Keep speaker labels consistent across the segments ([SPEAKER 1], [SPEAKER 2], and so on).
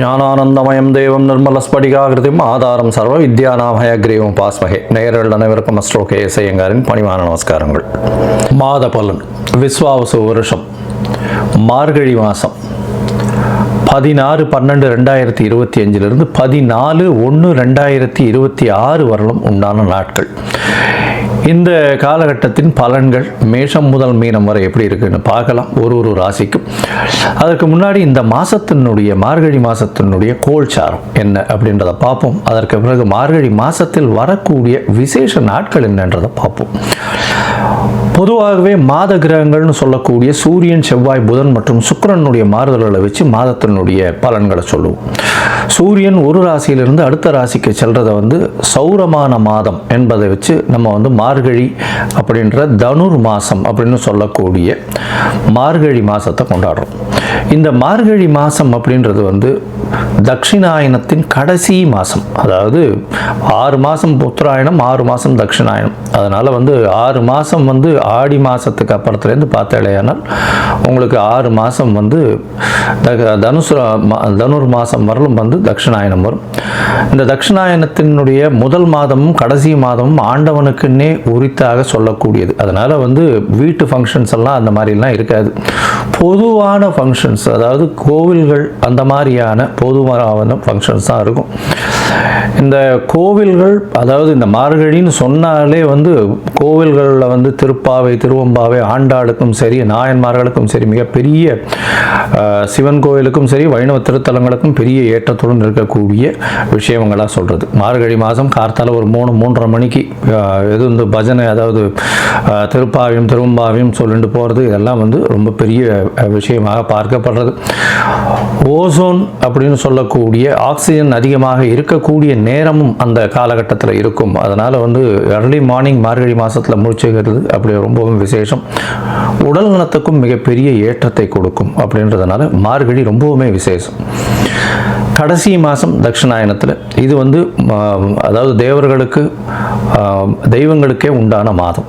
[SPEAKER 1] ஞானானந்தமயம் தேவம் நிர்மல ஸ்படிகாகிருதிம் ஆதாரம் சர்வ வித்யாநாமய கிரீவம் பாஸ்மகே. நேயர்கள் அனைவருக்கும் அஸ்ட்ரோ கே எஸ் ஐயங்காரின் பணிவான நமஸ்காரங்கள். மாத பலன் விஸ்வாவசு வருஷம் மார்கழி மாதம் பதினாறு பன்னெண்டு ரெண்டாயிரத்தி இருபத்தி அஞ்சிலிருந்து பதினாலு ஒன்று ரெண்டாயிரத்தி இருபத்தி ஆறு வரலும் உண்டான நாட்கள். இந்த காலகட்டத்தின் பலன்கள் மேஷம் முதல் மீனம் வரை எப்படி இருக்குன்னு பார்க்கலாம். ஒரு ஒரு ராசிக்கும். அதற்கு முன்னாடி இந்த மாசத்தினுடைய மார்கழி மாசத்தினுடைய கோல்சாரம் என்ன அப்படின்றத பார்ப்போம். அதற்கு பிறகு மார்கழி மாசத்தில் வரக்கூடிய விசேஷ நாட்கள் என்னன்றதை பார்ப்போம். பொதுவாகவே மாத கிரகங்கள்னு சொல்லக்கூடிய சூரியன் செவ்வாய் புதன் மற்றும் சுக்கிரனுடைய மாறுதல்களை வச்சு மாதத்தினுடைய பலன்களை சொல்லுவோம். சூரியன் ஒரு ராசியிலிருந்து அடுத்த ராசிக்கு செல்றதை வந்து சௌரமான மாதம் என்பதை வச்சு நம்ம வந்து மார்கழி அப்படின்ற தனுர் மாதம் அப்படின்னு சொல்லக்கூடிய மார்கழி மாதத்தை கொண்டாடுறோம். இந்த மார்கழி மாதம் அப்படின்றது வந்து தட்சிணாயனத்தின் கடைசி மாதம் அதாவது ஆறு மாதம் உத்தராயணம் ஆறு மாதம் தட்சிணாயனம் அதனால் வந்து ஆறு மாதம் வந்து ஆடி மாதத்துக்கு அப்புறத்துலேருந்து பார்த்தாலேயானால் உங்களுக்கு ஆறு மாதம் வந்து த- தனுசு மா- தனுர் மாதம் வரலும் வந்து தட்சிணாயனம் வரும். இந்த தட்சிணாயனத்தினுடைய முதல் மாதமும் கடைசி மாதமும் ஆண்டவனுக்குன்னே உரித்தாக சொல்லக்கூடியது. அதனால் வந்து வீட்டு ஃபங்க்ஷன்ஸ் எல்லாம் அந்த மாதிரிலாம் இருக்காது. பொதுவான ஃபங்க்ஷன்ஸ் அதாவது கோவில்கள் அந்த மாதிரியான பொதுவான ஃபங்க்ஷன்ஸ் தான் இருக்கும். இந்த கோவில்கள் அதாவது இந்த மார்கழின்னு சொன்னாலே வந்து கோவில்களில் வந்து திருப்பாவை திருவம்பாவை ஆண்டாளுக்கும் சரி நாயன்மார்களுக்கும் சரி மிகப்பெரிய சிவன் கோவிலுக்கும் சரி வைணவ திருத்தலங்களுக்கும் பெரிய ஏற்றத்துடன் இருக்கக்கூடிய விஷயங்களாக சொல்கிறது மார்கழி மாதம் கார்த்தால ஒரு மூணு மூன்றரை மணிக்கு எது வந்து பஜனை அதாவது திருப்பாவையும் திருவம்பாவையும் சொல்லிட்டு போகிறது இதெல்லாம் வந்து ரொம்ப பெரிய விஷயமாக பார்க்கப்படுறது. ஓசோன் அப்படின்னு சொல்லக்கூடிய ஆக்சிஜன் அதிகமாக இருக்கக்கூடிய நேரமும் அந்த காலகட்டத்தில் இருக்கும். அதனால் வந்து அர்லி மார்னிங் மார்கழி மாதத்தில் முடிச்சுக்கிறது அப்படி ரொம்பவும் விசேஷம். உடல் நலத்துக்கும் மிகப்பெரிய ஏற்றத்தை கொடுக்கும் அப்படின்றதுனால மார்கழி ரொம்பவுமே விசேஷம். கடைசி மாதம் தட்சிணாயனத்தில் இது வந்து அதாவது தேவர்களுக்கு தெய்வங்களுக்கே உண்டான மாதம்.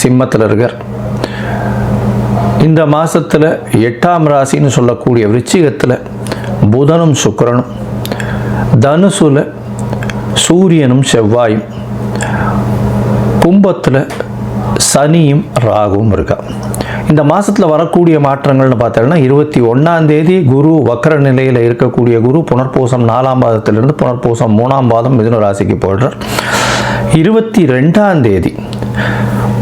[SPEAKER 1] சிம்மத்தில் இருக்கார். இந்த மாதத்தில் எட்டாம் ராசின்னு சொல்லக்கூடிய விருச்சிகத்தில் புதனும் சுக்கரனும் தனுசுல சூரியனும் செவ்வாயும் கும்பத்தில் சனியும் ராகுவும் இருக்கா. இந்த மாதத்தில் வரக்கூடிய மாற்றங்கள்னு பார்த்தோம்னா இருபத்தி ஒன்றாம் தேதி குரு வக்கர நிலையில் இருக்கக்கூடிய குரு புனர்பூசம் நாலாம் பாதத்திலிருந்து புனர்பூசம் மூணாம் பாதம் மிதுன ராசிக்கு போடுறார் இருபத்தி ரெண்டாம் தேதி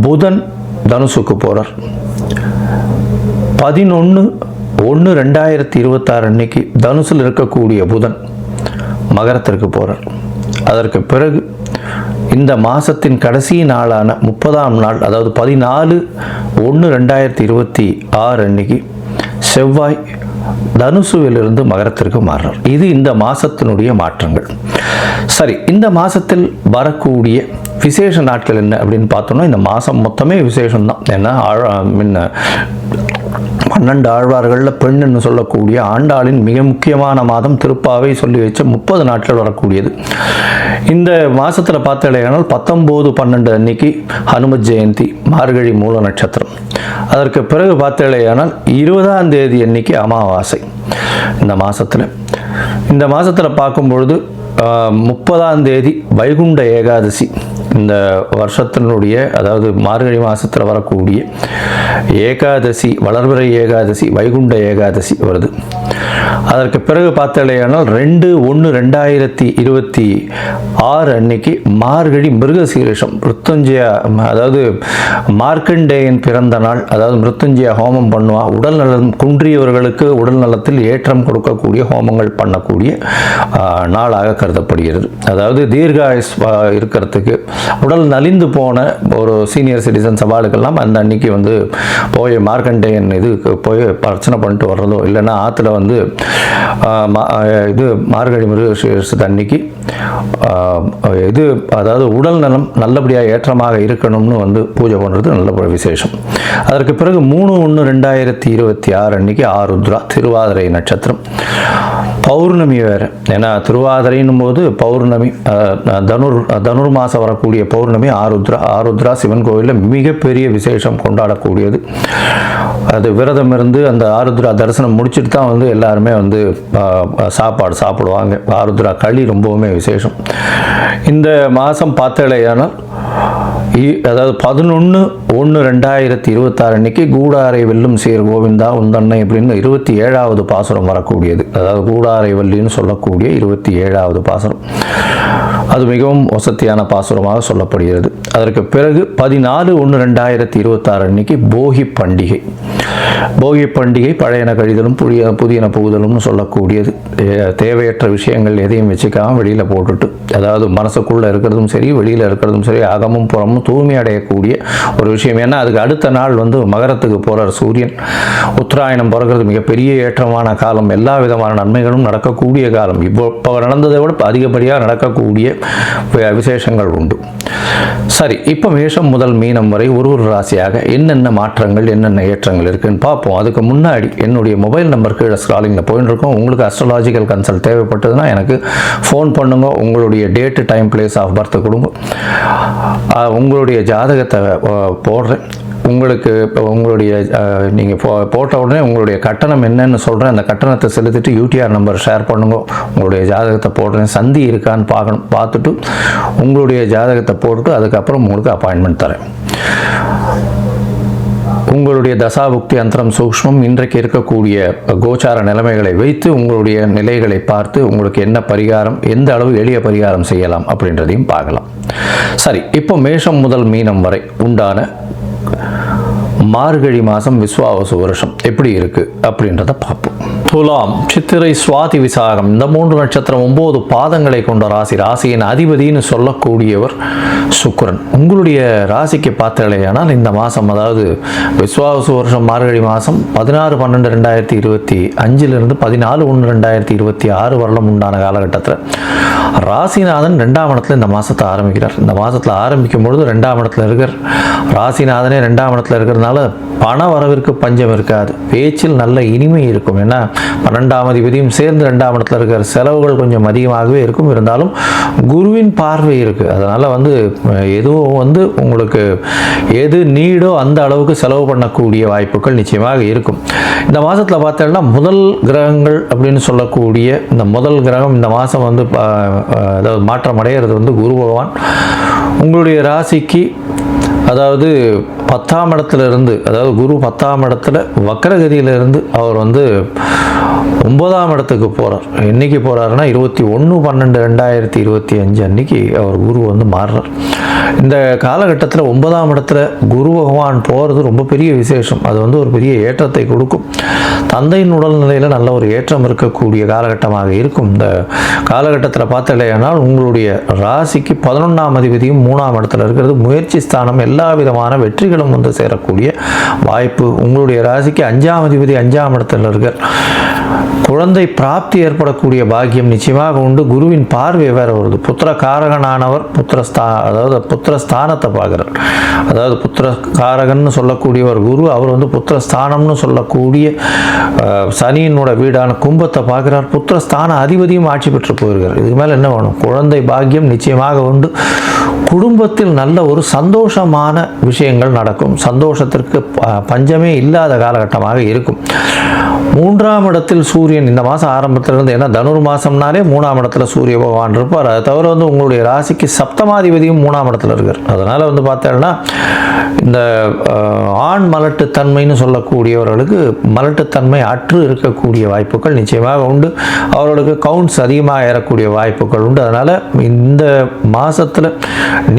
[SPEAKER 1] புதன் தனுசுக்கு போகிறார் பதினொன்று ஒன்று ரெண்டாயிரத்தி இருபத்தாறு அன்னைக்கு தனுசில் இருக்கக்கூடிய புதன் மகரத்திற்கு போகிறார் அதற்கு பிறகு இந்த மாதத்தின் கடைசி நாளான முப்பதாம் நாள் அதாவது பதினாலு ஒன்று ரெண்டாயிரத்தி இருபத்தி ஆறு அன்னைக்கு செவ்வாய் தனுசுவிலிருந்து மகரத்திற்கு மாறுறார். இது இந்த மாதத்தினுடைய மாற்றங்கள். சரி இந்த மாதத்தில் வரக்கூடிய விசேஷ நாட்கள் என்ன அப்படின்னு பார்த்தோம்னா இந்த மாதம் மொத்தமே விசேஷம் தான் ஏன்னா ஆழ- முன்ன பன்னெண்டு ஆழ்வார்களில் பெண்ணுன்னு சொல்லக்கூடிய ஆண்டாளின் மிக முக்கியமான மாதம் திருப்பாவை சொல்லி வச்ச முப்பது நாட்கள் வரக்கூடியது. இந்த மாதத்தில் பார்த்தாலேயானால் பத்தொம்போது பன்னெண்டு அன்னைக்கு ஹனுமத் ஜெயந்தி மார்கழி மூல நட்சத்திரம். அதற்கு பிறகு பார்த்தாலேயானால் இருபதாம் தேதி அன்னைக்கு அமாவாசை. இந்த மாதத்தில் இந்த மாதத்தில் பார்க்கும்பொழுது முப்பதாம் தேதி வைகுண்ட ஏகாதசி. இந்த வருஷத்தினுடைய அதாவது மார்கழி மாதத்தில் வரக்கூடிய ஏகாதசி வளர்பிறை ஏகாதசி வைகுண்ட ஏகாதசி வருது. அதற்கு பிறகு பார்த்தாலேயானால் ரெண்டு ஒன்று ரெண்டாயிரத்தி இருபத்தி ஆறு அன்னைக்கு மார்கழி மிருகசீரிஷம் மிருத்துஞ்சய அதாவது மார்க்கண்டேயன் பிறந்த நாள் அதாவது மிருத்துஞ்சய ஹோமம் பண்ணுவா. உடல் நலம் குன்றியவர்களுக்கு உடல் நலத்தில் ஏற்றம் கொடுக்கக்கூடிய ஹோமங்கள் பண்ணக்கூடிய நாளாக கருதப்படுகிறது. அதாவது தீர்காயுஸ் இருக்கிறதுக்கு உடல் நலிந்து போன ஒரு சீனியர் சிட்டிசன் சவாலுக்கெல்லாம் அந்த அன்னைக்கு வந்து போய் மார்க்கண்டேயன் இதுக்கு போய் பிரச்சனை பண்ணிட்டு வர்றதோ இல்லைன்னா ஆற்றுல வந்து இது மார்கழி மிருகசீரிஷத்து அன்னைக்கு இது அதாவது உடல் நலம் நல்லபடியாக ஏற்றமாக இருக்கணும்னு வந்து பூஜை பண்ணுறது நல்ல விசேஷம். அதற்கு பிறகு மூணு ஒன்று ரெண்டாயிரத்தி இருபத்தி ஆறு அன்னைக்கு ஆருத்ரா திருவாதிரை நட்சத்திரம். பௌர்ணமி வேறு. ஏன்னா திருவாதிரைன்னும் போது பௌர்ணமி தனுர் தனுர் மாதம் வரக்கூடிய பௌர்ணமி ஆருத்ரா ஆருத்ரா சிவன் கோவிலில் மிகப்பெரிய விசேஷம் கொண்டாடக்கூடியது. அது விரதம் இருந்து அந்த ஆருத்ரா தரிசனம் முடிச்சுட்டு தான் வந்து எல்லாருமே வந்து சாப்பாடு சாப்பிடுவாங்க. ஆருத்ரா களி ரொம்பவுமே விசேஷம். இந்த மாதம் பார்த்தலையானால் அதாவது பதினொன்று ஒன்று ரெண்டாயிரத்தி இருபத்தாறு அன்னைக்கு கூடாரை வெல்லும் சீர் கோவிந்தா உந்தன்னை அப்படின்னு இருபத்தி ஏழாவது பாசுரம் வரக்கூடியது. அதாவது கூடாரை வள்ளின்னு சொல்லக்கூடிய இருபத்தி ஏழாவது பாசுரம். அது மிகவும் வசதியான பாசுரமாக சொல்லப்படுகிறது. அதற்கு பிறகு பதினாலு ஒன்று ரெண்டாயிரத்தி இருபத்தாறு அன்னைக்கு போகி பண்டிகை. போகி பண்டிகை பழையன கழிதலும் புதிய புதியன புகுதலும்னு சொல்லக்கூடியது. தேவையற்ற விஷயங்கள் எதையும் வச்சுக்காம வெளியில் போட்டுட்டு அதாவது மனசுக்குள்ளே இருக்கிறதும் சரி வெளியில் இருக்கிறதும் சரி அகமும் புறமும் தூய்மை அடையக்கூடிய ஒரு விஷயம். ஏன்னா அதுக்கு அடுத்த நாள் வந்து மகரத்துக்கு போகிறார் சூரியன். உத்தராயணம் பிறக்கிறது மிகப்பெரிய ஏற்றமான காலம். எல்லா விதமான நன்மைகளும் நடக்கக்கூடிய காலம். இப்போ இப்போ நடந்ததை விட அதிகப்படியாக நடக்கக்கூடிய விசேஷங்கள் உண்டு. சரி இப்போ மேஷம் முதல் மீனம் வரை ஒரு ஒரு ராசியாக என்னென்ன மாற்றங்கள் என்னென்ன ஏற்றங்கள் இருக்குன்னு பார்ப்போம். அதுக்கு முன்னாடி என்னுடைய மொபைல் நம்பர் கீழே ஸ்க்ராலிங்கில் போயின்னு இருக்கோம். உங்களுக்கு அஸ்ட்ராலாஜிக்கல் கன்சல்ட் தேவைப்பட்டதுன்னா எனக்கு ஃபோன் பண்ணுங்க. உங்களுடைய date time place of birth கொடுங்க. உங்களுடைய ஜாதகத்தை போடுறேன். உங்களுக்கு இப்போ உங்களுடைய நீங்கள் போ போட்ட உடனே உங்களுடைய கட்டணம் என்னன்னு சொல்கிறேன் அந்த கட்டணத்தை செலுத்திட்டு யூடிஆர் நம்பர் ஷேர் பண்ணுங்க. உங்களுடைய ஜாதகத்தை போடுறேன். சந்தி இருக்கான்னு பார்க்கணும் பார்த்துட்டு உங்களுடைய ஜாதகத்தை போட்டுட்டு அதுக்கப்புறம் உங்களுக்கு அப்பாயின்மெண்ட் தரேன். உங்களுடைய தசாபுக்தி அந்தரம் சூக்ஷ்மம் இன்றைக்கு இருக்கக்கூடிய கோச்சார நிலைமைகளை வைத்து உங்களுடைய நிலைகளை பார்த்து உங்களுக்கு என்ன பரிகாரம் எந்த அளவு எளிய பரிகாரம் செய்யலாம் அப்படின்றதையும் பார்க்கலாம். சரி இப்போ மேஷம் முதல் மீனம் வரை உண்டான மார்கழி மாதம் விஸ்வாவசு வருஷம். எப்படி இருக்குது அப்படின்றத பார்ப்போம். துலாம் சித்திரை சுவாதி விசாகம். இந்த மூன்று நட்சத்திரம் ஒம்பது பாதங்களை கொண்ட ராசி. ராசியின் அதிபதின்னு சொல்லக்கூடியவர் சுக்கரன். உங்களுடைய ராசிக்கு பார்த்தலையானால் இந்த மாதம் அதாவது விஸ்வாவசு வருஷம் மார்கழி மாதம் பதினாறு பன்னெண்டு ரெண்டாயிரத்தி இருபத்தி அஞ்சிலிருந்து பதினாலு ஒன்று ரெண்டாயிரத்தி இருபத்தி ஆறு வருடம் உண்டான காலகட்டத்தில் ராசிநாதன் ரெண்டாம் இடத்துல இந்த மாதத்தை ஆரம்பிக்கிறார். இந்த மாதத்தில் ஆரம்பிக்கும் பொழுது ரெண்டாம் இடத்துல இருக்கிற ராசிநாதனே ரெண்டாம் இடத்துல இருக்கிறதுனால அதனால் பண வரவிற்கு பஞ்சம் இருக்காது. பேச்சில் நல்ல இனிமை இருக்கும். ஏன்னா பன்னெண்டாம் அதிபதியும் சேர்ந்து ரெண்டாம் இடத்துல இருக்கிற செலவுகள் கொஞ்சம் அதிகமாகவே இருக்கும். இருந்தாலும் குருவின் பார்வை இருக்குது அதனால் வந்து எதுவும் வந்து உங்களுக்கு எது நீடோ அந்த அளவுக்கு செலவு பண்ணக்கூடிய வாய்ப்புகள் நிச்சயமாக இருக்கும். இந்த மாதத்தில் பார்த்தோம்னா முதல் கிரகங்கள் அப்படின்னு சொல்லக்கூடிய இந்த முதல் கிரகம் இந்த மாதம் வந்து அதாவது மாற்றம் அடைகிறது வந்து குரு பகவான். உங்களுடைய ராசிக்கு அதாவது பத்தாம் இடத்துல இருந்து அதாவது குரு பத்தாம் இடத்துல வக்கரகதியிலிருந்து அவர் வந்து ஒன்பதாம் இடத்துக்கு போகிறார் என்னைக்கு போகிறாருன்னா இருபத்தி ஒன்று பன்னெண்டு ரெண்டாயிரத்தி இருபத்தி அஞ்சு அன்னைக்கு அவர் குரு வந்து மாறுறார். இந்த காலகட்டத்தில் ஒன்பதாம் இடத்துல குரு பகவான் போகிறது ரொம்ப பெரிய விசேஷம். அது வந்து ஒரு பெரிய ஏற்றத்தை கொடுக்கும். தந்தையின் உடல்நிலையில் நல்ல ஒரு ஏற்றம் இருக்கக்கூடிய காலகட்டமாக இருக்கும். இந்த காலகட்டத்தில் பார்த்தலையானால் உங்களுடைய ராசிக்கு பதினொன்றாம் அதிபதியும் மூணாம் இடத்துல இருக்கிறது. முயற்சி ஸ்தானம் எல்லா விதமான வெற்றிகளும் வந்து சேரக்கூடிய வாய்ப்பு. உங்களுடைய ராசிக்கு அஞ்சாம் அதிபதி அஞ்சாம் இடத்துல இருக்கார். குழந்தை பிராப்தி ஏற்படக்கூடிய பாக்கியம் நிச்சயமாக உண்டு. குருவின் பார்வை வேற வருது. புத்திர காரகனானவர் புத்திரஸ்தா அதாவது புத்திர ஸ்தானத்தை பார்க்குறார். அதாவது புத்திர காரகன்னு சொல்லக்கூடிய ஒரு குரு அவர் வந்து புத்திரஸ்தானம்னு சொல்லக்கூடிய சனியினோட வீடான கும்பத்தை பார்க்குறார். புத்திரஸ்தான அதிபதியும் ஆட்சி பெற்று போயிருக்கார் இதுக்கு மேலே என்ன வேணும்? குழந்தை பாக்கியம் நிச்சயமாக உண்டு. குடும்பத்தில் நல்ல ஒரு சந்தோஷமான விஷயங்கள் நடக்கும். சந்தோஷத்திற்கு ப- பஞ்சமே இல்லாத காலகட்டமாக இருக்கும். மூன்றாம் இடத்தில் சூரியன் இந்த மாதம் ஆரம்பத்திலிருந்து ஏன்னா தனுர் மாதம்னாலே மூணாம் இடத்துல சூரிய பகவான் இருப்பார். அதை தவிர வந்து உங்களுடைய ராசிக்கு சப்தமாதிபதியும் மூணாம் இடத்துல இருக்கார். அதனால் வந்து பார்த்தேன்னா இந்த ஆண் மலட்டுத்தன்மைன்னு சொல்லக்கூடியவர்களுக்கு மலட்டுத்தன்மை அற்று இருக்கக்கூடிய வாய்ப்புகள் நிச்சயமாக உண்டு. அவர்களுக்கு கவுண்ட்ஸ் அதிகமாக ஏறக்கூடிய வாய்ப்புகள் உண்டு. அதனால் இந்த மாதத்தில்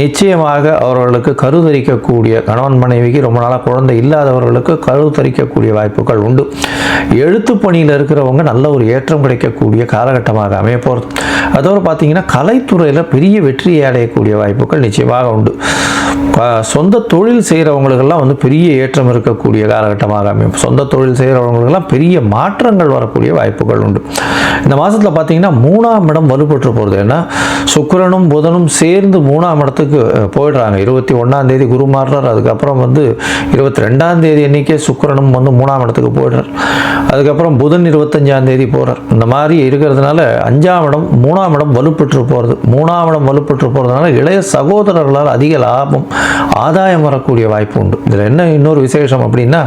[SPEAKER 1] நிச்சயமாக அவர்களுக்கு கருதரிக்கக்கூடிய கணவன் மனைவிக்கு ரொம்ப நாளாக குழந்தை இல்லாதவர்களுக்கு கருத்தரிக்கக்கூடிய வாய்ப்புகள் உண்டு. எழுத்து பணியில் இருக்கிறவங்க நல்ல ஒரு ஏற்றம் கிடைக்கக்கூடிய காலகட்டமாக அமைய போகிறது அதோடு பார்த்தீங்கன்னா கலைத்துறையில் பெரிய வெற்றியை அடையக்கூடிய வாய்ப்புகள் நிச்சயமாக உண்டு. சொந்த தொழில் செய்கிறவங்களுக்கெல்லாம் வந்து பெரிய ஏற்றம் இருக்கக்கூடிய காலகட்டமாக அமையும். சொந்த தொழில் செய்கிறவங்களுக்கெல்லாம் பெரிய மாற்றங்கள் வரக்கூடிய வாய்ப்புகள் உண்டு. இந்த மாதத்தில் பார்த்தீங்கன்னா மூணாம் இடம் வலுப்பட்டு போகிறது ஏன்னா சுக்கரனும் புதனும் சேர்ந்து மூணாம் இடத்துக்கு போயிடுறாங்க. இருபத்தி ஒன்றாம் தேதி குரு மாறுறார். அதுக்கப்புறம் வந்து இருபத்தி ரெண்டாம் தேதி அன்னைக்கே சுக்கிரனும் வந்து மூணாம் இடத்துக்கு போயிடுறார். அதுக்கப்புறம் புதன் இருபத்தஞ்சாம் தேதி போகிறார் இந்த மாதிரி இருக்கிறதுனால அஞ்சாம் இடம் மூணாம் இடம் வலுப்பெற்று போகிறது மூணாம் இடம் வலுப்பெற்று போகிறதுனால இளைய சகோதரர்களால் அதிக லாபம் ஆதாயம் வரக்கூடிய வாய்ப்பு உண்டு. இதில் என்ன இன்னொரு விசேஷம் அப்படின்னா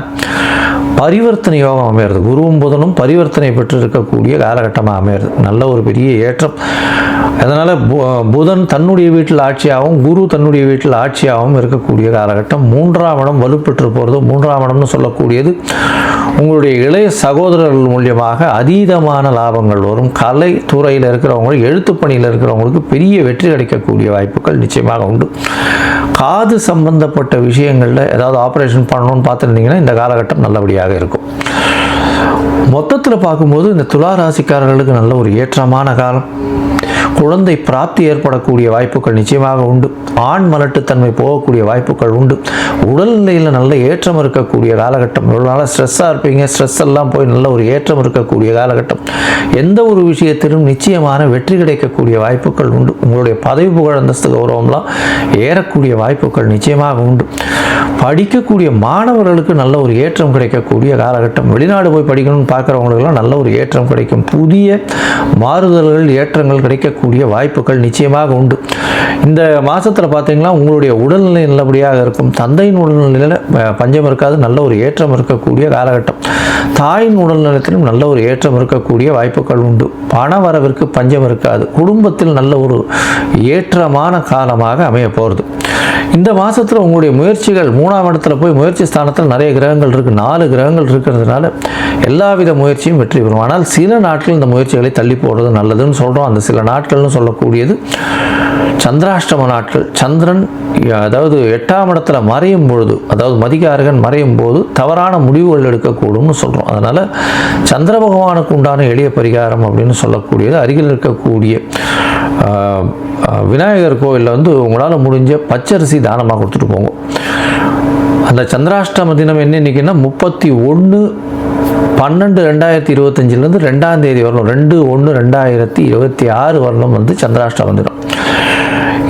[SPEAKER 1] பரிவர்த்தனை யோகம் அமையிறது. குருவும் புதனும் பரிவர்த்தனை பெற்று இருக்கக்கூடிய காலகட்டமாக அமையிறது. நல்ல ஒரு பெரிய ஏற்றம். அதனால் புதன் தன்னுடைய வீட்டில் ஆட்சியாகவும் குரு தன்னுடைய வீட்டில் ஆட்சியாகவும் இருக்கக்கூடிய காலகட்டம். மூன்றாம் இடம் வலுப்பெற்று போகிறது மூன்றாம் இடம்னு சொல்லக்கூடியது உங்களுடைய இளைய சகோதரர்கள் மூலியமாக அதீதமான லாபங்கள் வரும். கலை துறையில் இருக்கிறவங்க எழுத்து பணியில் இருக்கிறவங்களுக்கு பெரிய வெற்றி கிடைக்கக்கூடிய வாய்ப்புகள் நிச்சயமாக உண்டு. காது சம்பந்தப்பட்ட விஷயங்களில் ஏதாவது ஆப்ரேஷன் பண்ணணும்னு பார்த்துருந்தீங்கன்னா இந்த காலகட்டம் நல்லபடியாக இருக்கும். மொத்தத்தில் பார்க்கும்போது இந்த துலா ராசிக்காரர்களுக்கு நல்ல ஒரு ஏற்றமான காலம். குழந்தை பிராப்தி ஏற்படக்கூடிய வாய்ப்புகள் நிச்சயமாக உண்டு. ஆண் மலட்டுத்தன்மை போகக்கூடிய வாய்ப்புகள் உண்டு. உடல்நிலையில் நல்ல ஏற்றம் இருக்கக்கூடிய காலகட்டம். இவ்வளோ நாளாக ஸ்ட்ரெஸ்ஸாக இருப்பீங்க. ஸ்ட்ரெஸ் எல்லாம் போய் நல்ல ஒரு ஏற்றம் இருக்கக்கூடிய காலகட்டம். எந்த ஒரு விஷயத்திலும் நிச்சயமான வெற்றி கிடைக்கக்கூடிய வாய்ப்புகள் உண்டு. உங்களுடைய பதவி புகழ் அந்தஸ்து கௌரவம்லாம் ஏறக்கூடிய வாய்ப்புகள் நிச்சயமாக உண்டு. படிக்கக்கூடிய மாணவர்களுக்கு நல்ல ஒரு ஏற்றம் கிடைக்கக்கூடிய காலகட்டம். வெளிநாடு போய் படிக்கணும்னு பார்க்குறவங்களுக்கெல்லாம் நல்ல ஒரு ஏற்றம் கிடைக்கும். புதிய மாறுதல்கள் ஏற்றங்கள் கிடைக்கக்கூடிய வாய்ப்புகள் நிச்சயமாக உண்டு. இந்த மாதத்தில் பார்த்தீங்கன்னா உங்களுடைய உடல்நிலை நல்லபடியாக இருக்கும். தந்தையின் உடல்நிலையில் பஞ்சம் இருக்காது. நல்ல ஒரு ஏற்றம் இருக்கக்கூடிய காலகட்டம். தாயின் உடல் நலத்திலும் நல்ல ஒரு ஏற்றம் இருக்கக்கூடிய வாய்ப்புகள் உண்டு. பண வரவிற்கு பஞ்சம் இருக்காது. குடும்பத்தில் நல்ல ஒரு ஏற்றமான காலமாக அமைய போகிறது இந்த மாதத்தில் உங்களுடைய முயற்சிகள் மூணாம் இடத்துல போய் முயற்சி ஸ்தானத்தில் நிறைய கிரகங்கள் இருக்குது நாலு கிரகங்கள் இருக்கிறதுனால எல்லாவித முயற்சியும் வெற்றி பெறும். ஆனால் சில நாட்கள் இந்த முயற்சிகளை தள்ளி போடுறது நல்லதுன்னு சொல்கிறோம் அந்த சில நாட்கள்னு சொல்லக்கூடியது சந்திராஷ்டம நாட்கள். சந்திரன் அதாவது எட்டாம் இடத்துல மறையும் பொழுது அதாவது மதிகாரகன் மறையும் போது தவறான முடிவுகள் எடுக்கக்கூடிய கூடும்னு சொல்கிறோம் அதனால் சந்திர பகவானுக்கு உண்டான எளிய பரிகாரம் அப்படின்னு சொல்லக்கூடியது. அருகில் இருக்கக்கூடிய விநாயகர் கோவிலில் வந்து உங்களால் முடிஞ்ச பச்சரிசி தானமாக கொடுத்துட்டு போங்க. அந்த சந்திராஷ்டம தினம் என்ன இன்னைக்குன்னா முப்பத்தி ஒன்று பன்னெண்டு ரெண்டாயிரத்தி இருபத்தஞ்சிலேருந்து ரெண்டாம் தேதி வரணும். ரெண்டு ஒன்று ரெண்டாயிரத்தி இருபத்தி ஆறு வரணும் வந்து சந்திராஷ்டம தினம்.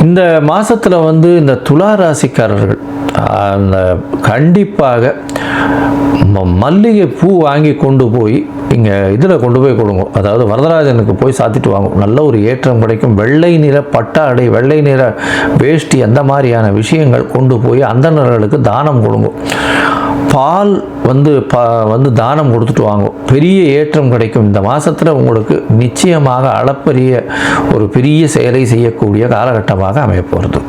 [SPEAKER 1] இந்த மாதத்தில் வந்து இந்த துலா ராசிக்காரர்கள் அந்த கண்டிப்பாக ம- மல்லிகை பூ வாங்கி கொண்டு போய் இங்கே இதில் கொண்டு போய் கொடுங்க. அதாவது வரதராஜனுக்கு போய் சாத்திட்டு வாங்க. நல்ல ஒரு ஏற்றம் கிடைக்கும். வெள்ளை நிற பட்டாடை வெள்ளை நிற வேஷ்டி அந்த மாதிரியான விஷயங்கள் கொண்டு போய் அந்தணர்களுக்கு தானம் கொடுங்க. பால் வந்து ப வந்து தானம் கொடுத்துட்டு வாங்க. பெரிய ஏற்றம் கிடைக்கும். இந்த மாதத்தில் உங்களுக்கு நிச்சயமாக அளப்பரிய ஒரு பெரிய செயலை செய்யக்கூடிய காலகட்டமாக அமையப்போகிறது